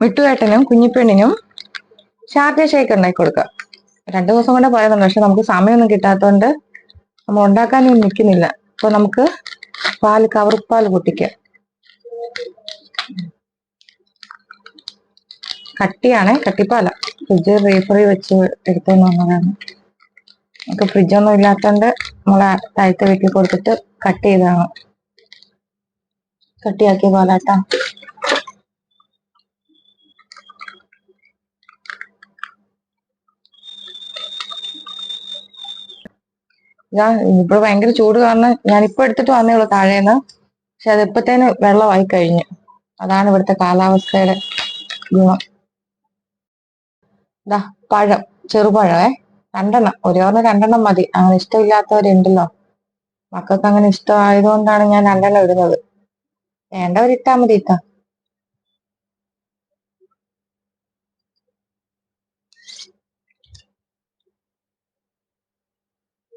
മിട്ടുവേട്ടനും കുഞ്ഞിപ്പെണ്ണിനും Sharjah shake ഉണ്ടാക്കി കൊടുക്കാം. രണ്ടു ദിവസം കൊണ്ട് പറയുന്നുണ്ട് പക്ഷെ നമുക്ക് സമയമൊന്നും കിട്ടാത്തതുകൊണ്ട് നമ്മൾ ഉണ്ടാക്കാനൊന്നും നിൽക്കുന്നില്ല. അപ്പൊ നമുക്ക് പാൽ കവറുപ്പാൽ പൊട്ടിക്കാം കട്ടിയാണ് കട്ടിപ്പാല. ഫ്രിഡ്ജ് റീഫറി വെച്ച് എടുത്തുകൊണ്ട് വന്നതാണ്. നമുക്ക് ഫ്രിഡ്ജൊന്നും ഇല്ലാത്തതുകൊണ്ട് നമ്മളെ താഴത്തെ വീട്ടിൽ കൊടുത്തിട്ട് കട്ട് ചെയ്തതാണ്. കട്ടിയാക്കിയ പാലാട്ടാ. ഞാൻ ഇപ്പോൾ ഭയങ്കര ചൂട് കാരണം ഞാൻ ഇപ്പൊ എടുത്തിട്ട് വന്നേ ഉള്ളൂ താഴേന്ന്. പക്ഷെ അത് ഇപ്പത്തേന് വെള്ളമായി കഴിഞ്ഞു. അതാണ് ഇവിടുത്തെ കാലാവസ്ഥയുടെ ഗുണം. ഇതാ പഴം. ചെറുപഴമേ. രണ്ടെണ്ണം. ഒരു ഓർമ്മ രണ്ടെണ്ണം മതി. അങ്ങനെ ഇഷ്ടമില്ലാത്തവരുണ്ടല്ലോ. മക്കൾക്ക് അങ്ങനെ ഇഷ്ടമായതുകൊണ്ടാണ് ഞാൻ രണ്ടെണ്ണം ഇടുന്നത്. വേണ്ടവരിട്ടാ മതി ഇട്ടാ.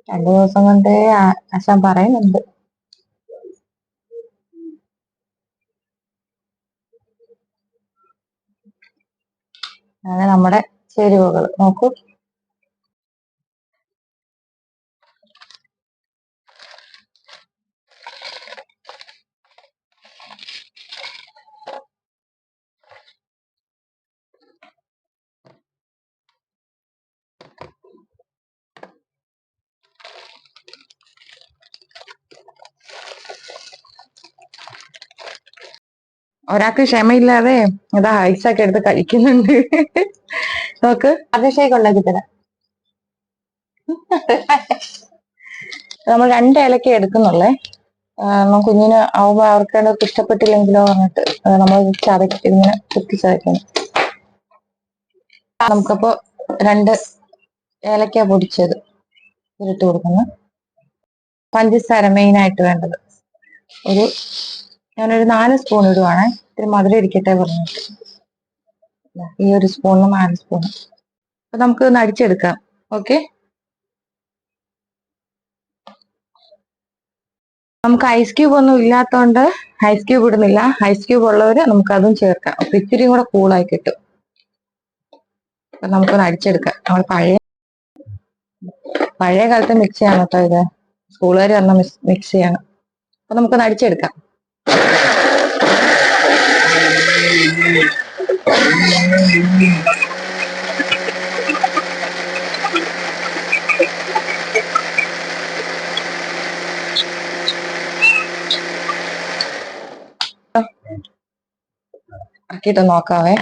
രണ്ടു ദിവസം കൊണ്ട് ആശാൻ പറയുന്നുണ്ട്. അങ്ങനെ നമ്മുടെ ചേരുവകൾ. നോക്കൂ. ഒരാൾക്ക് ക്ഷമയില്ലാതെ ഇതാ ഐസാക്കി എടുത്ത് കഴിക്കുന്നുണ്ട്. നോക്ക്. അഭിഷേകം ഉണ്ടാക്കി തരാം നമ്മൾ രണ്ട് ഏലക്ക എടുക്കുന്നുള്ളേ. കുഞ്ഞിന് ആവുമ്പോ അവർക്ക് ഇഷ്ടപ്പെട്ടില്ലെങ്കിലോ പറഞ്ഞിട്ട് നമ്മൾ ചതക്കി ഇങ്ങനെ കുത്തി ചതക്കണം നമുക്കപ്പോ രണ്ട് ഏലക്ക പൊടിച്ചത് ഇട്ട് കൊടുക്കുന്നു. പഞ്ചസാര മെയിൻ ആയിട്ട് വേണ്ടത്. ഒരു ഞാനൊരു നാല് സ്പൂൺ ഇടുവാണ്. ഇത്തിരി മധുരം ഇരിക്കട്ടെ പറഞ്ഞിട്ട്. ഈ ഒരു സ്പൂണിന് നാല് സ്പൂൺ അപ്പൊ നമുക്ക് ഒന്ന് അടിച്ചെടുക്കാം. ഓക്കെ? നമുക്ക് ഐസ് ക്യൂബ് ഒന്നും ഇല്ലാത്തതുകൊണ്ട് ഐസ് ക്യൂബ് ഇടുന്നില്ല. ഐസ് ക്യൂബ് ഉള്ളവര് നമുക്ക് അതും ചേർക്കാം. അപ്പൊ ഇത്തിരി കൂടെ കൂളായി കിട്ടും. അപ്പൊ നമുക്കൊന്ന് അടിച്ചെടുക്കാം. നമ്മൾ പഴയ പഴയ കാലത്തെ മിക്സിയാണ് കേട്ടോ ഇത്? സ്കൂളുകാർ വന്ന മിക്സിയാണ് അപ്പൊ നമുക്കൊന്ന് അടിച്ചെടുക്കാം. ആക്കിയിട്ട് നോക്കാവേ.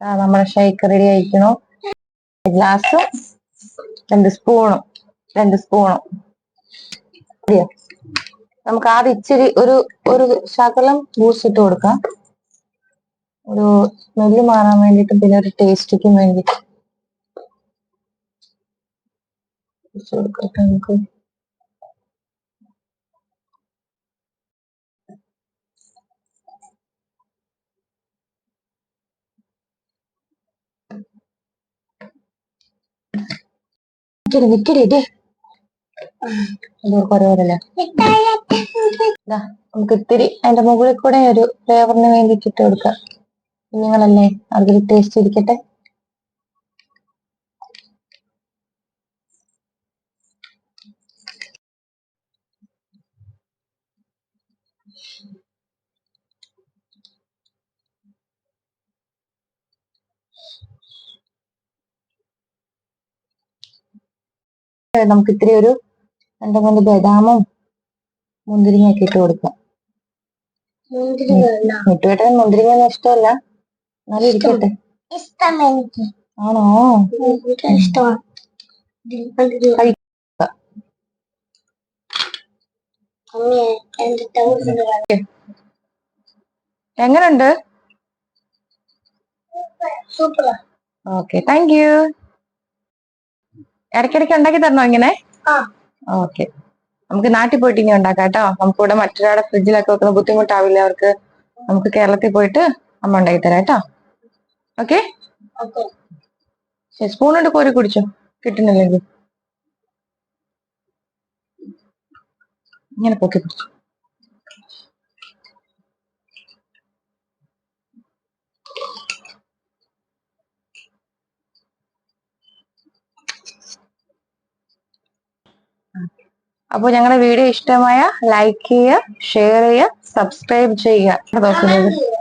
ആ, നമ്മുടെ ഷേക്ക് റെഡി ആയിരിക്കണു ഗ്ലാസ് രണ്ട് സ്പൂണും രണ്ട് സ്പൂണും. മതിയോ? നമുക്ക് ആദ്യം ഇച്ചിരി ഒരു ഒരു ശകലം ബൂസ്റ്റ് കൊടുക്കാം. ഒരു സ്മെല്ല് മാറാൻ വേണ്ടിയിട്ടും പിന്നെ ഒരു ടേസ്റ്റിക്കും വേണ്ടിയിട്ട്. കൊടുക്കട്ടെ നമുക്ക്. നിക്കടി ദാ, നമുക്ക് ഇത്തിരി അതിന്റെ മുകളിൽ കൂടെ ഒരു ഫ്ലേവറിന് വേണ്ടിയിട്ട് ഇട്ട് കൊടുക്കാം. കുഞ്ഞുങ്ങളല്ലേ അതിൽ ടേസ്റ്റ് ഇരിക്കട്ടെ. നമുക്ക് ഇത്തിരി ഒരു രണ്ട് മൂന്ന് ബദാമും മുന്തിരിങ്ങയൊക്കെ ഇട്ട് കൊടുക്കാം. മുട്ടുകെട്ടൻ മുന്തിരിങ്ങ ഒന്നും ഇഷ്ടമല്ല. എന്നാലും ഇരിക്കട്ടെ. ആണോ? എങ്ങനുണ്ട്? ഓക്കെ താങ്ക് യു ഇടയ്ക്കിടയ്ക്ക് ഉണ്ടാക്കി തരണോ ഇങ്ങനെ? ആ. ഓക്കെ നമുക്ക് നാട്ടിൽ പോയിട്ട് ഇനി ഉണ്ടാക്കാം കേട്ടോ. നമുക്ക് ഇവിടെ മറ്റൊരാളുടെ ഫ്രിഡ്ജിലൊക്കെ വെക്കുന്ന ബുദ്ധിമുട്ടാവില്ല. അവർക്ക് നമുക്ക് കേരളത്തിൽ പോയിട്ട് അമ്മ ഉണ്ടാക്കി തരാം കേട്ടോ. ഓക്കെ ശരി സ്പൂൺ കൊണ്ട് കോരി കുടിച്ചു. കിട്ടുന്നില്ലെങ്കിൽ. ഇങ്ങനെ പൊക്കി പിടിച്ചു അപ്പോൾ ഞങ്ങളുടെ വീഡിയോ ഇഷ്ടമായ ലൈക്ക് ചെയ്യുക ഷെയർ ചെയ്യുക സബ്സ്ക്രൈബ് ചെയ്യുക.